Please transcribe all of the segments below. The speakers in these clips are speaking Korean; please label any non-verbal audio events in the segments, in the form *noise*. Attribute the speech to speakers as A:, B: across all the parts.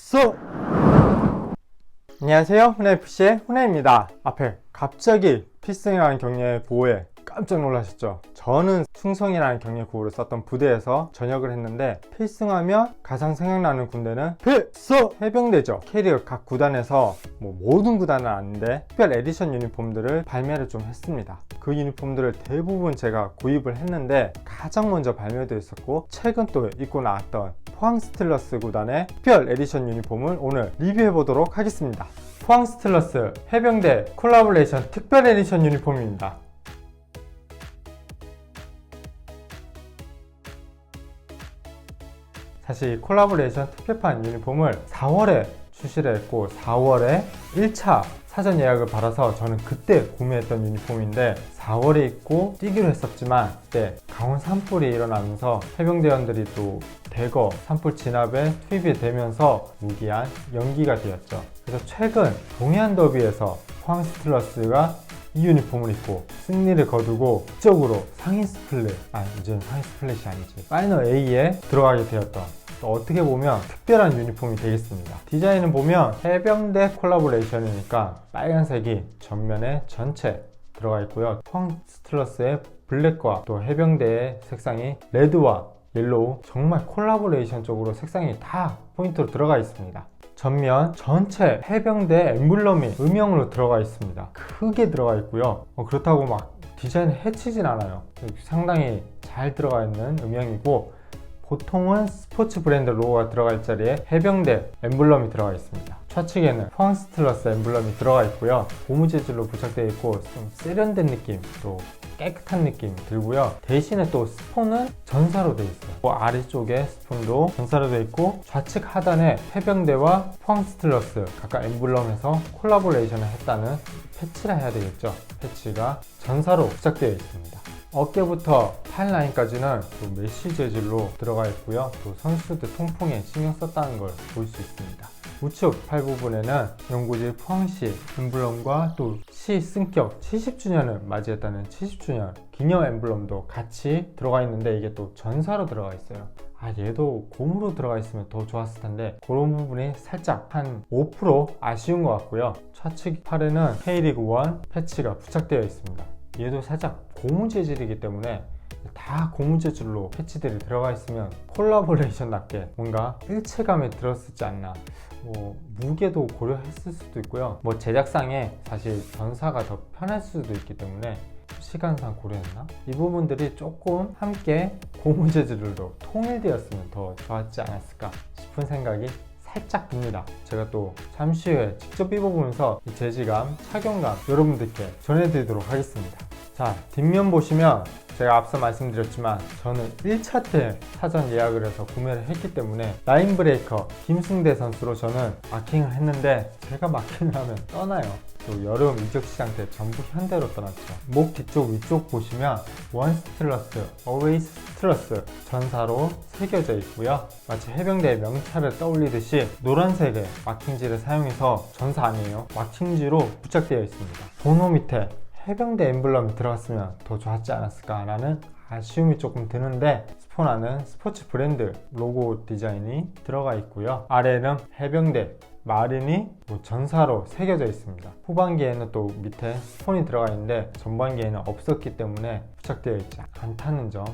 A: 필수! 안녕하세요 훈해FC의 훈해입니다 앞에 갑자기 필승이라는 경례 보호에 깜짝 놀라셨죠? 저는 충성이라는 경례 구호를 썼던 부대에서 전역을 했는데 필승하면 가장 생각나는 군대는 필수 해병대죠. 캐리어 각 구단에서 뭐 모든 구단은 아닌데 특별 에디션 유니폼들을 발매를 좀 했습니다. 그 유니폼들을 대부분 제가 구입을 했는데 가장 먼저 발매되었었고 최근 또 입고 나왔던 포항 스틸러스 구단의 특별 에디션 유니폼을 오늘 리뷰해 보도록 하겠습니다. 포항 스틸러스 해병대 콜라보레이션 특별 에디션 유니폼입니다 사실 콜라보레이션 특별판 유니폼을 4월에 출시를 했고 4월에 1차 사전 예약을 받아서 저는 그때 구매했던 유니폼인데 4월에 입고 뛰기로 했었지만 그때 강원 산불이 일어나면서 해병대원들이 또 대거 산불 진압에 투입이 되면서 무기한 연기가 되었죠. 그래서 최근 동해안 더비에서 포항 스틸러스가 이 유니폼을 입고 승리를 거두고 극적으로 상위 스플릿 아 이제는 상위 스플릿이 아니지. 파이널 A에 들어가게 되었던 또 어떻게 보면 특별한 유니폼이 되겠습니다. 디자인을 보면 해병대 콜라보레이션이니까 빨간색이 전면에 전체 들어가 있고요. 포항 스틸러스의 블랙과 또 해병대의 색상이 레드와 옐로우 정말 콜라보레이션 쪽으로 색상이 다 포인트로 들어가 있습니다 전면 전체 해병대 엠블럼이 음영으로 들어가 있습니다. 크게 들어가 있고요. 어, 그렇다고 막 디자인을 해치진 않아요. 상당히 잘 들어가 있는 음영이고 보통은 스포츠 브랜드 로고가 들어갈 자리에 해병대 엠블럼이 들어가 있습니다. 좌측에는 포항 스틸러스 엠블럼이 들어가 있고요. 고무 재질로 부착되어 있고 좀 세련된 느낌, 또 깨끗한 느낌이 들고요. 대신에 또 스폰은 전사로 되어 있어요. 그 아래쪽에 스폰도 전사로 되어 있고 좌측 하단에 해병대와 포항 스틸러스 각각 엠블럼에서 콜라보레이션을 했다는 패치라 해야 되겠죠. 패치가 전사로 부착되어 있습니다. 어깨부터 팔 라인까지는 또 메쉬 재질로 들어가 있고요. 또 선수들 통풍에 신경 썼다는 걸 볼 수 있습니다. 우측 팔 부분에는 연고지 포항시 엠블럼과 또 시 승격 70주년을 맞이했다는 70주년 기념 엠블럼도 같이 들어가 있는데 이게 또 전사로 들어가 있어요. 아 얘도 고무로 들어가 있으면 더 좋았을 텐데 그런 부분이 살짝 한 5% 아쉬운 것 같고요. 좌측 팔에는 K리그 1 패치가 부착되어 있습니다. 얘도 살짝 고무 재질이기 때문에 다 고무 재질로 패치들이 들어가 있으면 콜라보레이션 답게 뭔가 일체감이 들었지 않나 뭐 무게도 고려했을 수도 있고요 뭐 제작상에 사실 전사가 더 편할 수도 있기 때문에 시간상 고려했나? 이 부분들이 조금 함께 고무 재질로 통일되었으면 더 좋았지 않았을까 싶은 생각이 살짝 듭니다. 제가 또 잠시 후에 직접 입어보면서 이 재질감, 착용감 여러분들께 전해드리도록 하겠습니다. 자, 뒷면 보시면 제가 앞서 말씀드렸지만 저는 1차 때 사전 예약을 해서 구매를 했기 때문에 라인 브레이커 김승대 선수로 저는 마킹을 했는데 제가 마킹을 하면 떠나요. 또 여름 이적 시장 때 전부 현대로 떠났죠. 목 뒤쪽 위쪽 보시면 원 스틸러스, 어웨이스 스틸러스 전사로 새겨져 있고요. 마치 해병대의 명찰을 떠올리듯이 노란색의 마킹지를 사용해서 전사 아니에요. 마킹지로 부착되어 있습니다. 번호 밑에 해병대 엠블럼이 들어갔으면 더 좋았지 않았을까라는 아쉬움이 조금 드는데 스포나는 스포츠 브랜드 로고 디자인이 들어가 있고요. 아래는 해병대 마린이 뭐 전사로 새겨져 있습니다. 후반기에는 또 밑에 스폰이 들어가 있는데 전반기에는 없었기 때문에 부착되어 있지 않다는 점.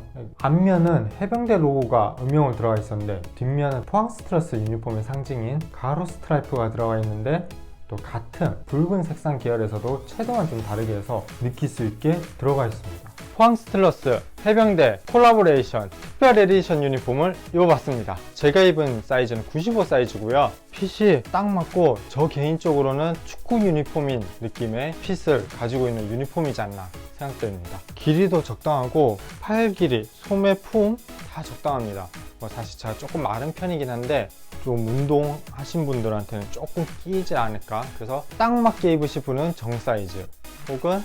A: 앞면은 해병대 로고가 음영으로 들어가 있었는데 뒷면은 포항 스트러스 유니폼의 상징인 가로 스트라이프가 들어가 있는데 또 같은 붉은 색상 계열에서도 채도만 좀 다르게 해서 느낄 수 있게 들어가 있습니다. 포항 스틸러스 해병대 콜라보레이션 특별 에디션 유니폼을 입어봤습니다. 제가 입은 사이즈는 95 사이즈고요. 핏이 딱 맞고 저 개인적으로는 축구 유니폼인 느낌의 핏을 가지고 있는 유니폼이지 않나 생각됩니다. 길이도 적당하고 팔 길이, 소매 품 다 적당합니다. 뭐 사실 제가 조금 마른 편이긴 한데 좀 운동하신 분들한테는 조금 끼지 않을까? 그래서 딱 맞게 입으실 분은 정 사이즈 혹은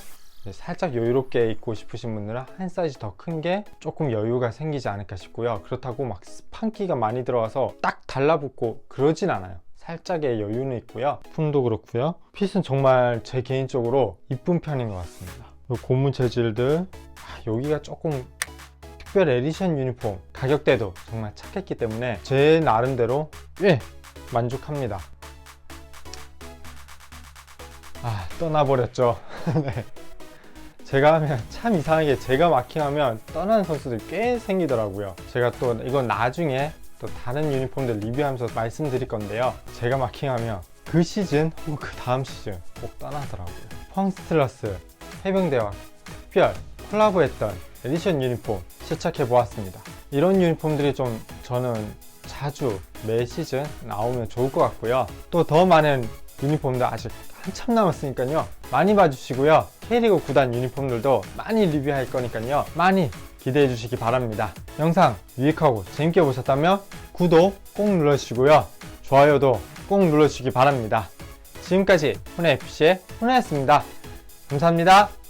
A: 살짝 여유롭게 입고 싶으신 분들은 한 사이즈 더 큰 게 조금 여유가 생기지 않을까 싶고요. 그렇다고 막 스판기가 많이 들어가서 딱 달라붙고 그러진 않아요. 살짝의 여유는 있고요. 품도 그렇고요. 핏은 정말 제 개인적으로 이쁜 편인 것 같습니다. 고무 재질들 아, 여기가 조금 특별 에디션 유니폼 가격대도 정말 착했기 때문에 제 나름대로 꽤 만족합니다. 아, 떠나버렸죠. *laughs* 네. 제가 하면 참 이상하게 제가 마킹하면 떠나는 선수들이 꽤 생기더라고요. 제가 또 이건 나중에 또 다른 유니폼들 리뷰하면서 말씀드릴 건데요. 제가 마킹하면 그 시즌 혹은 그 다음 시즌 꼭 떠나더라고요. 펑스틀러스, 해병대와 특별 콜라보했던 에디션 유니폼 시착해 보았습니다. 이런 유니폼들이 좀 저는 자주 매 시즌 나오면 좋을 것 같고요. 또 더 많은 유니폼들 아직 한참 남았으니까요. 많이 봐주시고요. K리그 구단 유니폼들도 많이 리뷰할 거니까요. 많이 기대해 주시기 바랍니다. 영상 유익하고 재밌게 보셨다면 구독 꼭 눌러주시고요. 좋아요도 꼭 눌러주시기 바랍니다. 지금까지 훈해FC의 훈해였습니다. 감사합니다.